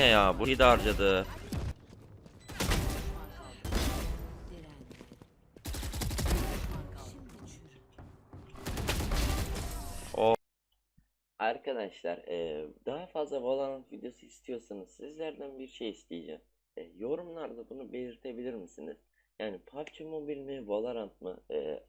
ne ya? Bu de harcadı. Arkadaşlar eee, daha fazla Valorant videosu istiyorsanız sizlerden bir şey isteyeceğim. E, yorumlarda bunu belirtebilir misiniz? Yani PUBG Mobile mi Valorant mı? E,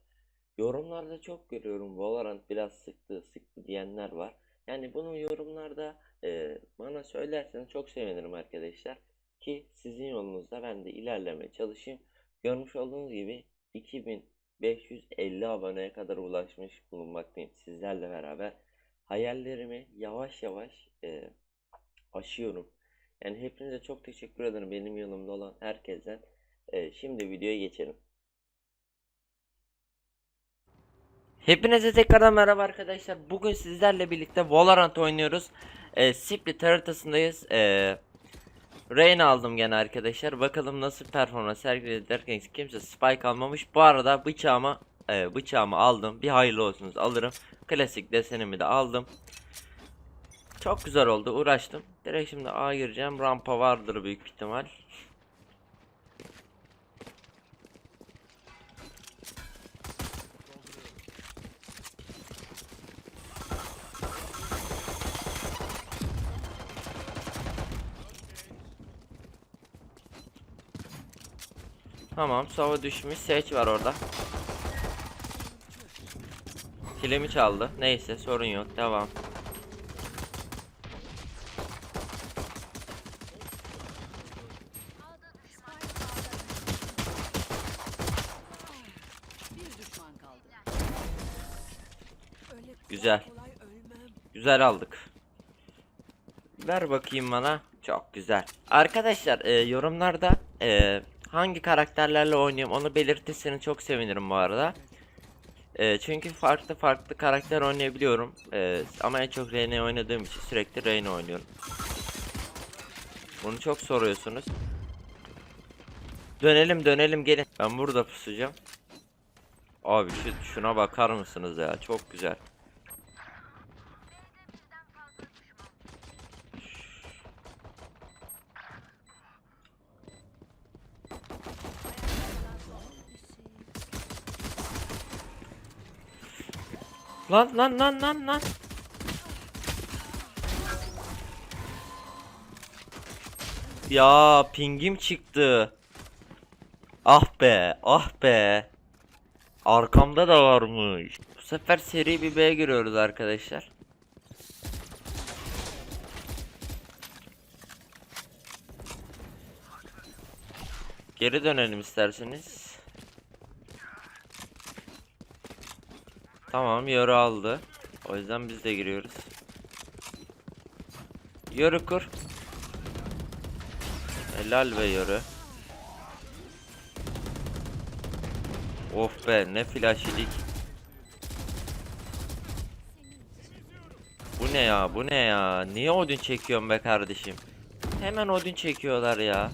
yorumlarda çok görüyorum Valorant biraz sıktı sıktı diyenler var. Yani bunu yorumlarda e, bana söylerseniz çok sevinirim arkadaşlar. Ki sizin yolunuzda ben de ilerlemeye çalışayım. Görmüş olduğunuz gibi 2550 aboneye kadar ulaşmış bulunmaktayım sizlerle beraber hayallerimi yavaş yavaş e, aşıyorum. Yani hepinize çok teşekkür ederim benim yanımda olan herkesten. E, şimdi videoya geçelim. Hepinize tekrardan merhaba arkadaşlar. Bugün sizlerle birlikte Valorant oynuyoruz. E, Split haritasındayız. E, Reyna aldım gene arkadaşlar. Bakalım nasıl performans sergiledi derken kimse spike almamış. Bu arada bıçağımı e, bıçağımı aldım. Bir hayırlı olsunuz alırım. Klasik desenimi de aldım. Çok güzel oldu. Uğraştım. Direkt şimdi A gireceğim. Rampa vardır büyük ihtimal. Tamam, sova düşmüş. Seç var orada. Kilimi çaldı. Neyse, sorun yok. Devam. Güzel. Güzel aldık. Ver bakayım bana. Çok güzel. Arkadaşlar e, yorumlarda e, hangi karakterlerle oynuyorum onu belirtirseniz çok sevinirim bu arada. E, çünkü farklı farklı karakter oynayabiliyorum. E, ama en çok Reyna oynadığım için sürekli Reyna oynuyorum. Bunu çok soruyorsunuz. Dönelim dönelim gelin. Ben burada pusacağım. Abi şu, şuna bakar mısınız ya? Çok güzel. Lan lan lan lan lan. Ya pingim çıktı. Ah be, ah be. Arkamda da varmış. Bu sefer seri bir B'ye giriyoruz arkadaşlar. Geri dönelim isterseniz. Tamam yarı aldı. O yüzden biz de giriyoruz. Yarı kur. Helal be yarı. Of be ne flash yedik. Bu ne ya bu ne ya niye odun çekiyorum be kardeşim Hemen odun çekiyorlar ya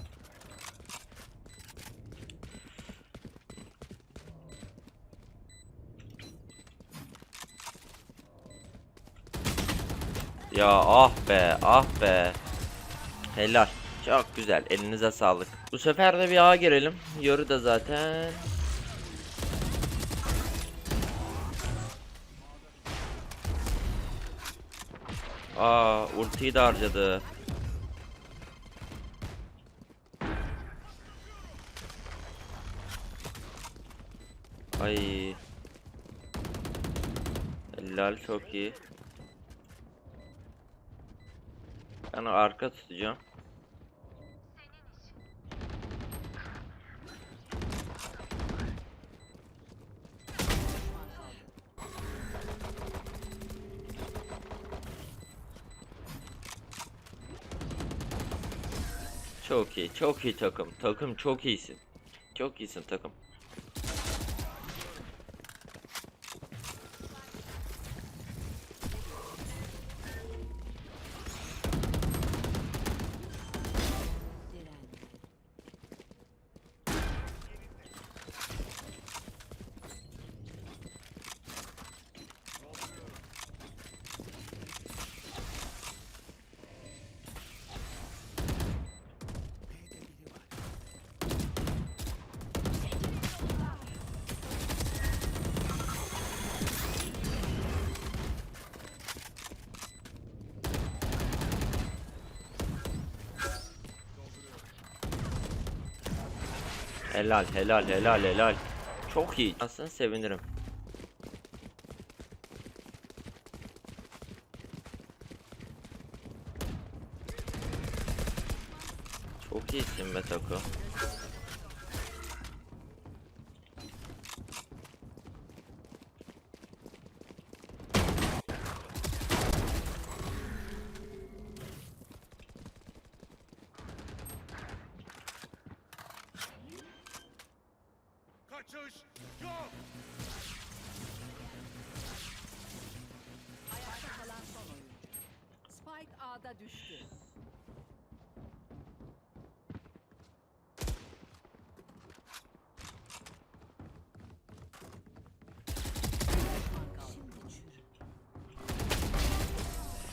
Ya ah be ah be Helal çok güzel elinize sağlık Bu sefer de bir A girelim Yoru da zaten Aa ultiyi de harcadı. Ay. Helal çok iyi. Ben arka tutacağım. Çok iyi, çok iyi takım. Takım çok iyisin. Çok iyisin takım. Helal helal helal helal. Çok iyi. Aslında sevinirim. Çok iyisin be Tako. Kaçış yok. Ayakta kalan son oyuncu. Spike A'da düştü.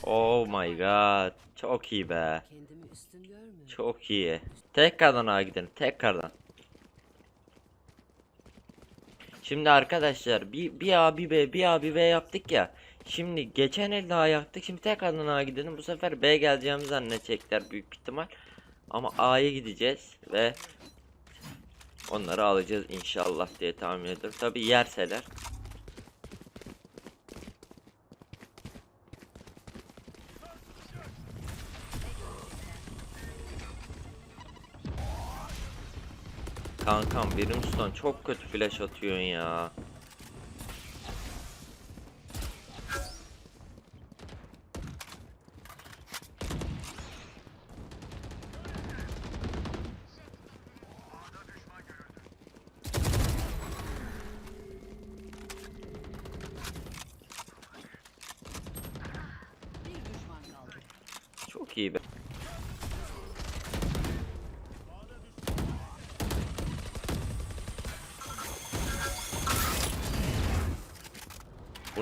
Oh my god. Çok iyi be. Kendimi üstün görmüyorum. Çok iyi. Tekrardan A gidelim. Tekrardan. Şimdi arkadaşlar bir, bir A bir B bir A bir B yaptık ya. Şimdi geçen el daha yaptık. Şimdi tekrardan A gidelim. Bu sefer B geleceğimizi zannedecekler büyük ihtimal. Ama A'ya gideceğiz ve onları alacağız inşallah diye tahmin ediyorum. Tabi yerseler. Kankam birim ustan çok kötü flash atıyorsun ya. Bir düşman kaldı. Çok iyi be.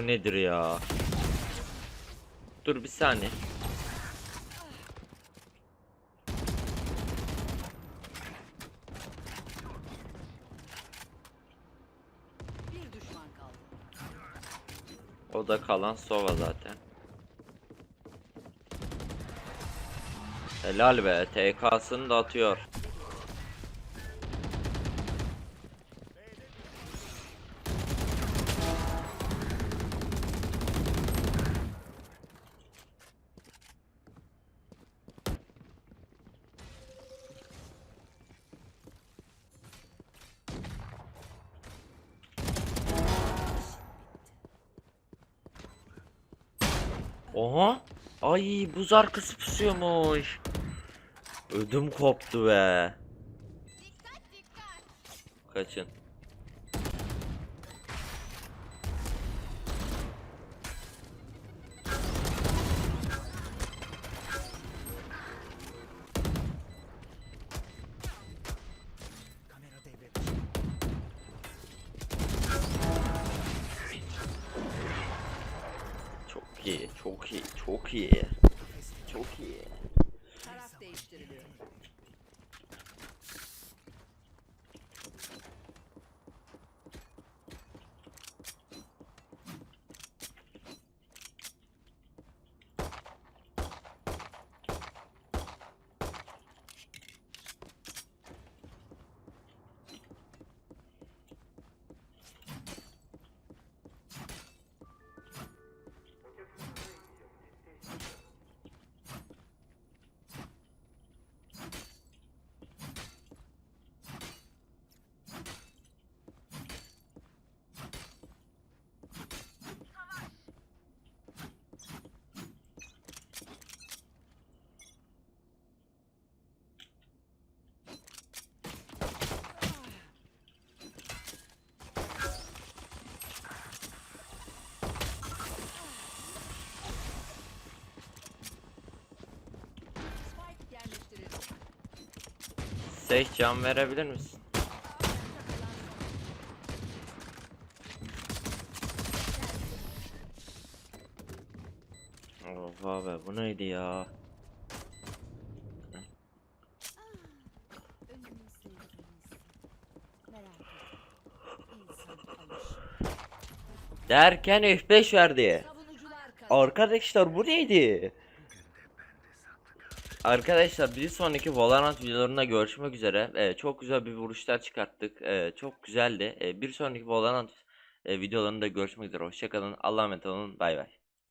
Bu nedir ya? Dur bir saniye. O da kalan Sova zaten. Helal be. TK'sını da atıyor. Oha! Ay buz arkası pusuyormuş. Ödüm koptu be. Kaçın. Çok iyi, çok iyi. Çok iyi. Seyh can verebilir misin? Oha be bu neydi ya? Derken F5 verdi. Arkadaşlar bu neydi? Arkadaşlar bir sonraki Valorant videolarında görüşmek üzere. Ee, çok güzel bir vuruşlar çıkarttık. Ee, çok güzeldi. Ee, bir sonraki Valorant e, videolarında görüşmek üzere. Hoşçakalın. Allah'a emanet olun. Bay bay.